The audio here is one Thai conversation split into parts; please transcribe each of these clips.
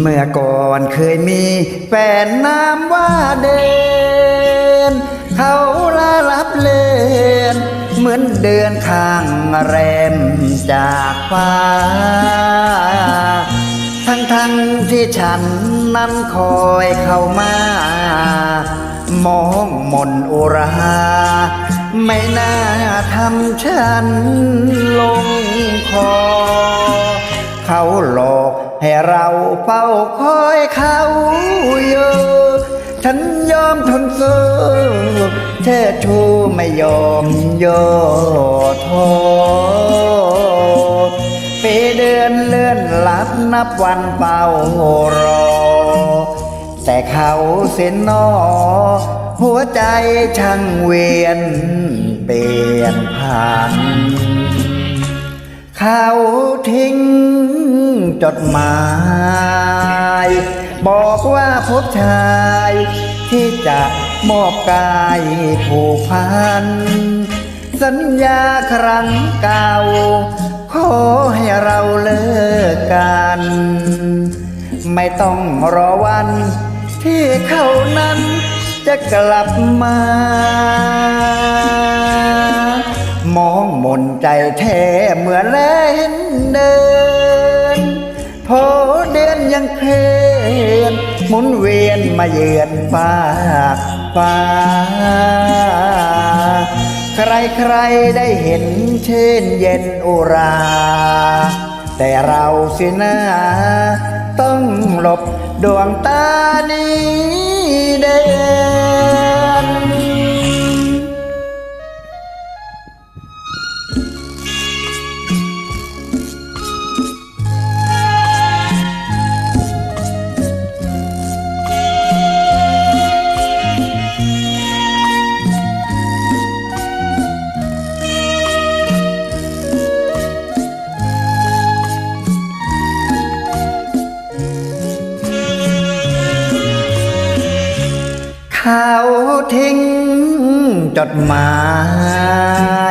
เมื่อก่อนเคยมีแฟนนามว่าเดน เขาละรับเลน เหมือนเดือนข้างแรมจากฟ้า ทั้งทั้งที่ฉันนั้นคอยเข้ามา มองมนอุรา ไม่น่าทำฉันลงคอ เขาหลอก ให้เราเฝ้าคอยเขาอยู่ฉันยอมทนสู้เธอชูไม่ยอมย่อท้อปีเดือนเลื่อนลับนับวันเฝ้ารอ แต่เขาเส้นนอ หัวใจช่างเวียนเปลี่ยนผ่านเขาทิ้ง จดหมาย บอกว่าพบชาย ที่จะมอบกายผูกพัน สัญญาครั้งเก่า ขอให้เราเลิกกัน ไม่ต้องรอวัน ที่เขานั้นจะกลับมา มองมนใจแท้เมื่อแลเห็นเดิน พอเดือนยังเคลื่อนหมุนเวียนมาเยือนฟากฟ้า ใครใครๆได้เห็นเช่นเย็นอุรา แต่เราสินะต้องหลบดวงตานี้เด่ เขาทิ้งจดหมา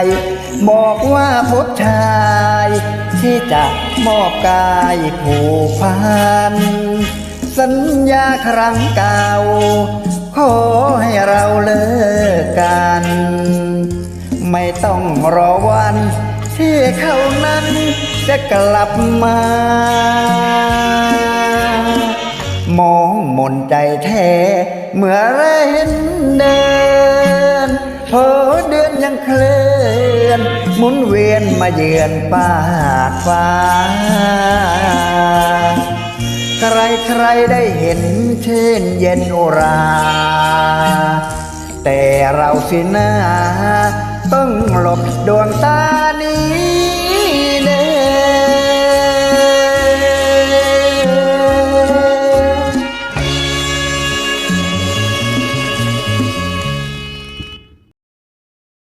ย บอกว่าพบชาย ที่จะมอบกายผูกพัน สัญญาครั้งเก่า ขอให้เราเลิกกัน ไม่ต้องรอวัน ที่เขานั้นจะกลับมา มองมนใจแท้ เมื่อแรเห็นเดินเพอเดือนยังเคลื่อนหมุนเวียนมาเยือนปากฟ้า ใครใครได้เห็นเช่นเย็นอุรา แต่เราสินะต้องหลบดวงตานี้